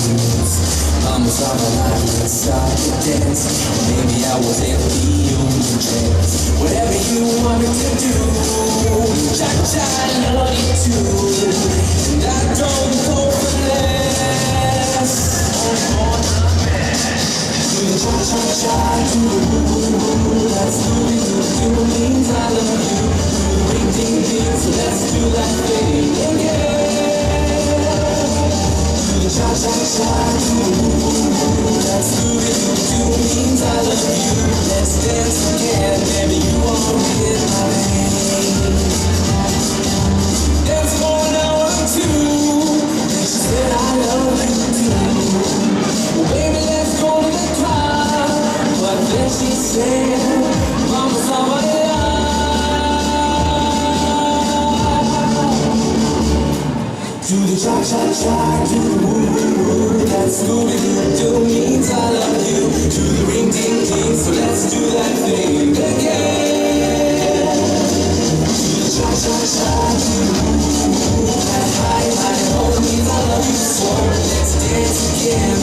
Mama's all alive, let's start to dance. Maybe I was ever the only chance. Whatever you want me to do, cha cha, I love you too. And I don't go for less. Do the cha, do the. Let's do it, do it, do it means I love you. Do the ring ding ding, so let's do that do the cha cha cha, do the woo woo woo. Scooby Doo Doo means I love you. Do the ring ding ding, so let's do that thing again. Do the cha cha cha, do the woo woo woo. That high high means I love you so. Let's dance again,